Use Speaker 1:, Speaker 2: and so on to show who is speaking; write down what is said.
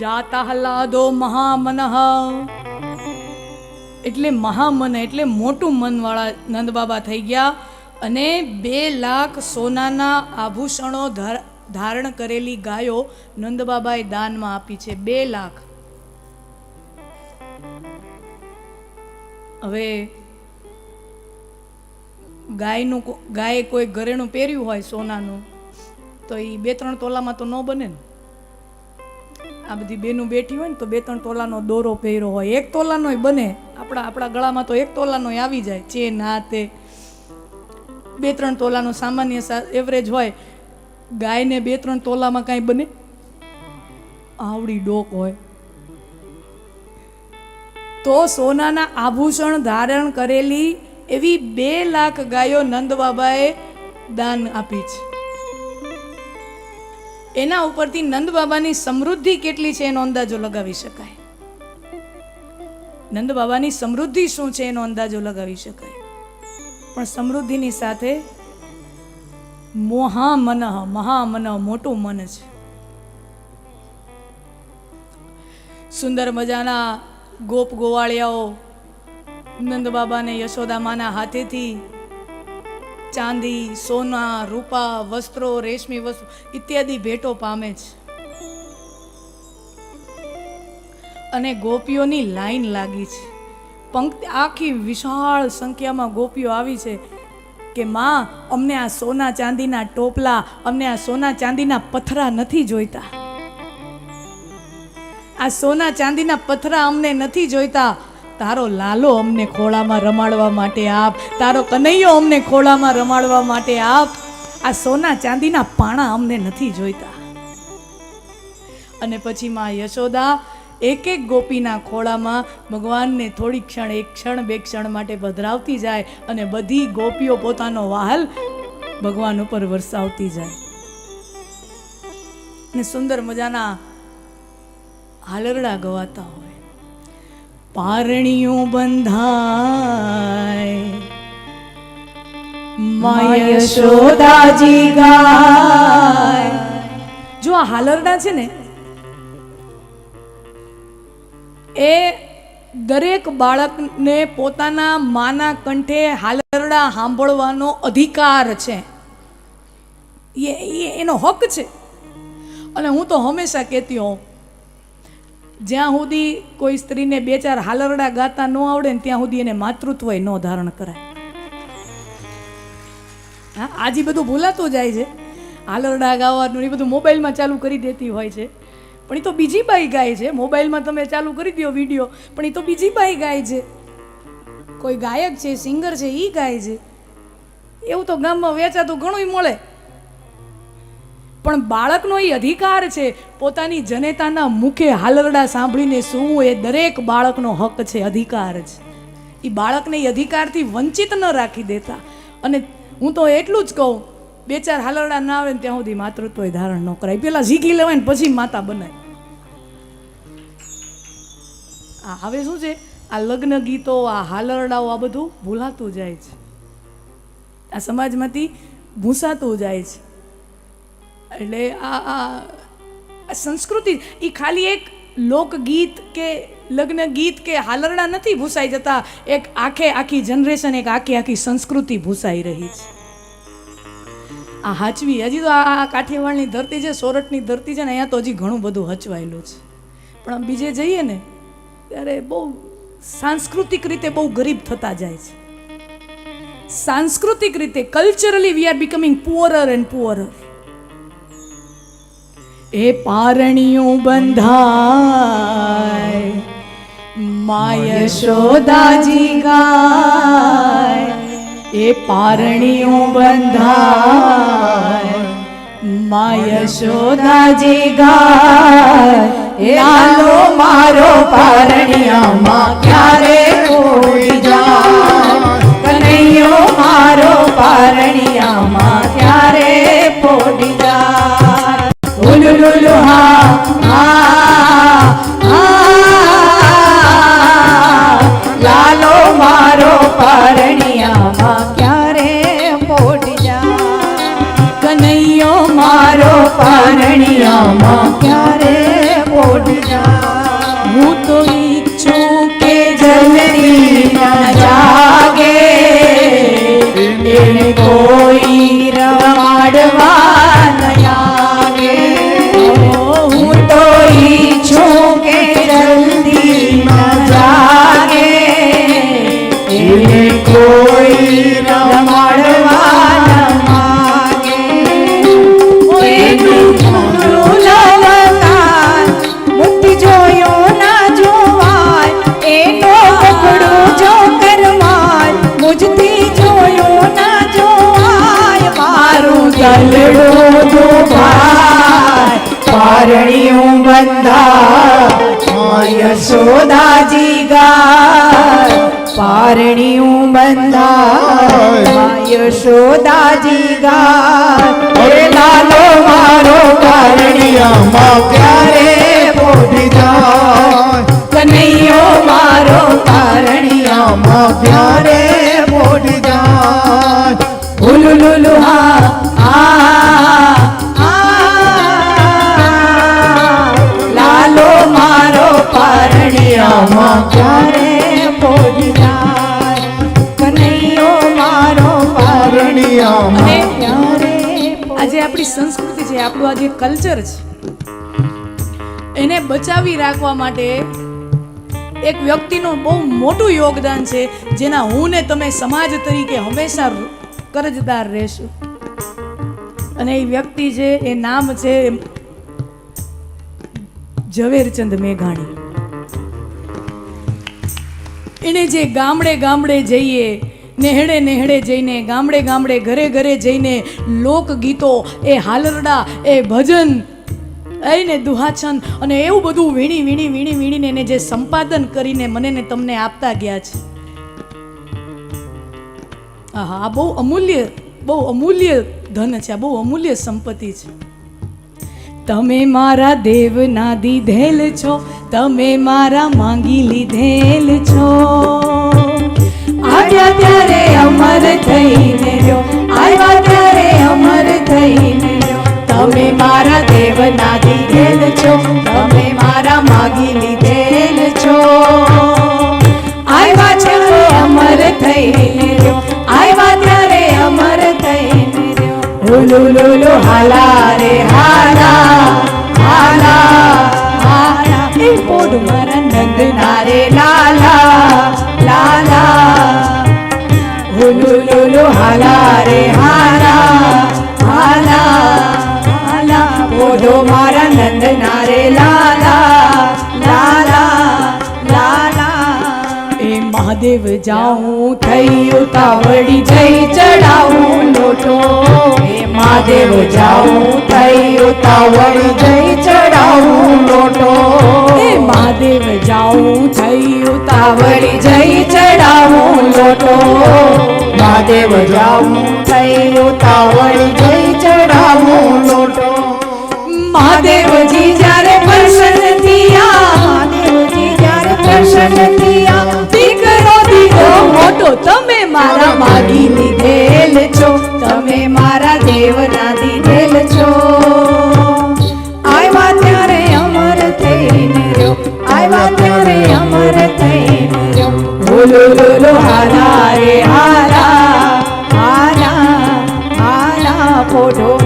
Speaker 1: જાતા હલાદો મહામનઃ. એટલે મહામન, એટલે મોટું મનવાળા નંદબાબા થઈ ગયા અને બે લાખ સોનાના આભૂષણો ધાર- ધારણ કરેલી ગાયો નંદબાબાએ દાનમાં આપી છે, બે લાખ. હવે ગાયનું ગાયે કોઈ ઘરેણું પહેર્યું હોય સોનાનું, તો એ બે ત્રણ તોલામાં તો ન બને ને આ બધી બેનું બેઠી હોય ને તો બે ત્રણ તોલાનો દોરો પહેર્યો હોય. એક તોલાનોય બને. આપણા આપણા ગળામાં તો એક તોલાનોય આવી જાય. ચેન આ તે. બે ત્રણ તોલાનો સામાન્ય એવરેજ હોય. ગાયને બે ત્રણ તોલામાં કાંઈ બને? આવડી ડોક હોય. તો સોનાના આભૂષણ ધારણ કરેલી એવી બે લાખ ગાયો નંદ બાબાએ દાન આપી છે. એના ઉપરથી નંદ બાબાની સમૃદ્ધિ કેટલી છે એનો અંદાજો લગાવી શકાય? નંદ બાબાની સમૃદ્ધિ શું છે એનો અંદાજો લગાવી શકાય? પણ સમૃદ્ધિની સાથે મોહામન, મહામનઃ મોટું મન છે. સુંદર મજાના ગોપ ગોવાળિયાઓ નંદ બાબાને યશોદામાના હાથેથી ચાંદી, સોના, રૂપા, વસ્ત્રો, રેશમી વસ્ત્રો ઇત્યાદિ ભેટો પામે છે. અને ગોપીઓની લાઈન લાગી છે. પંક્તિ આખી વિશાળ સંખ્યામાં ગોપીઓ આવી છે કે માં, અમને આ સોના ચાંદીના ટોપલા, અમને આ સોના ચાંદીના પથરા નથી જોઈતા. આ સોના ચાંદીના પથરા અમને નથી જોઈતા. તારો લાલો અમને ખોળામાં રમાડવા માટે આપ, તારો કનૈયો અમને ખોળામાં રમાડવા માટે આપ. આ સોના ચાંદીના પાણા અમને નથી જોઈતા. અને પછી માં યશોદા એક એક ગોપીના ખોળામાં ભગવાનને થોડી ક્ષણ, એક ક્ષણ, બે ક્ષણ માટે પધરાવતી જાય અને બધી ગોપીઓ પોતાનો વાહલ ભગવાન ઉપર વરસાવતી જાય. અને સુંદર મજાના હાલરડા ગવાતા હોય. પારણીઓ બંધાય. માય
Speaker 2: યશોદાજી ગાય.
Speaker 1: જો આ હાલરડા છે ને એ દરેક બાળકને પોતાના માના કંઠે હાલરડા સાંભળવાનો અધિકાર છે. એ- એનો હક છે. અને હું તો હંમેશા કહેતી હોઉં જ્યાં સુધી કોઈ સ્ત્રીને બે ચાર હાલરડા ગાતા ન આવડે ને ત્યાં સુધી એને માતૃત્વ ન ધારણ કરાય. હા, આજે બધું ભૂલાતું જાય છે. હાલરડા ગાવાનું એ બધું મોબાઈલમાં ચાલુ કરી દેતી હોય છે. પણ એ તો બીજી બાઈ ગાય છે. મોબાઈલમાં તમે ચાલુ કરી દો વીડિયો, પણ એ તો બીજી બાઈ ગાય છે. કોઈ ગાયક છે, સિંગર છે એ ગાય છે. એવું તો ગામમાં વેચાતું ઘણું મળે. પણ બાળકનો એ અધિકાર છે. પોતાની જનેતાના મુખે હાલરડા સાંભળીને શું એ દરેક બાળકનો હક છે, અધિકાર છે. એ બાળકને એ અધિકારથી વંચિત ન રાખી દેતા. અને હું તો એટલું જ કહું, બે ચાર હાલરડા ના આવે ને ત્યાં સુધી માતૃત્વ ધારણ ન કરાય. પેલા શીખી લેવાય ને પછી માતા બનાય. આ હવે શું છે? આ લગ્ન ગીતો, આ હાલરડાઓ, આ બધું ભૂલાતું જાય છે. આ સમાજમાંથી ભૂસાતું જાય છે. એટલે આ આ સંસ્કૃતિ એ ખાલી એક લોકગીત કે લગ્ન ગીત કે હાલરડા નથી ભૂસાઈ જતા, એક આખે આખી જનરેશન, એક આખી આખી સંસ્કૃતિ ભૂસાઈ રહી છે. આ હાચવી, હજી તો આ કાઠિયાવાડની ધરતી છે, સોરઠની ધરતી છે ને અહીંયા તો હજી ઘણું બધું હચવાયેલું છે. પણ બીજે જઈએ ને, ત્યારે બહુ સાંસ્કૃતિક રીતે બહુ ગરીબ થતા જાય છે. સાંસ્કૃતિક રીતે culturally we are becoming poorer and poorer એ પારણિયું બંધાય, માય શોદાજી ગાય, એ પારણિયું
Speaker 2: બંધાય,
Speaker 1: માય
Speaker 2: શોદાજી ગાય લાલો મારો પારણિયામાં ઉલુલુલુ હા દુભાય પારણિયું બંધા યશોદાજી ગાય પારણિયું બંધા યશોદાજી હે લાલો મારો
Speaker 1: આપણી સંસ્કૃતિ છે, આપણું આજે કલ્ચર છે, એને બચાવી રાખવા માટે એક વ્યક્તિનું બહુ મોટું યોગદાન છે, જેના હું ને તમે સમાજ તરીકે હંમેશા કરજદાર રહેશું. અને એ વ્યક્તિ છે, એ નામ છે ઝવેરચંદ મેઘાણી. એને જે ગામડે ગામડે જઈએ નેહડે નેહડે જઈને, ગામડે ગામડે, ઘરે ઘરે જઈને લોકગીતો, એ હાલરડા, એ ભજન એને દુહાછંદ અને એવું બધું વીણી વીણી વીણી, વીણીને એને જે સંપાદન કરીને મને ને તમને આપતા ગયા છે. આ બહુ અમૂલ્ય બહુ અમૂલ્ય ધન છે, આ બહુ અમૂલ્ય સંપત્તિ છે. તમે મારા દેવના દીધેલ છો, તમે મારા માંગી લીધેલ છો.
Speaker 2: આવ્યા ત્યારે અમર થઈને રહ્યો. આવ્યા ત્યારે અમર થઈને તમે મારા દેવના દીધેલ છો. તમે મારા માગી લીધેલ છો. આવ્યા ત્યારે અમર થઈને રહ્યો. આવ્યા ત્યારે અમર થઈને રહ્યો. ઉલુલુલુ હાલા રે હાલા હાલા હાલા.
Speaker 1: એ પોડ મારા
Speaker 2: લાલા પોડો મારા નંદ નારે લાલા લાલા લાલા.
Speaker 1: એ મહાદેવ જાઉં થઈ
Speaker 2: ઉતાવળી જઈ ચડાવું લોટો. એ મહાદેવ જાઉં થઈ ઉતાવળી જઈ ચડાવું લોટો. એ
Speaker 1: મહાદેવ જાઉં થઈ ઉતાવળી
Speaker 2: જઈ ચડાવું લોટો. મહાદેવ જાઉં થઈ ઉતાવળી જઈ ચડાવું લોટો. મહાદેવ જી જ્યારે પ્રસન્ન થયા મહાદેવ જી જ્યારે પ્રસન્ન થયા
Speaker 1: દીકરો દીકરો મોટો તમે મારા માગી
Speaker 2: લીધેલ છો તમે મારા દેવના દીધેલ છો આવ્યા ત્યારે અમર થઈને રહ્યો આવ્યા ત્યારે અમર થઈને રહ્યો બોલો બોલો હારા રે હારા હારા હારા ફોટો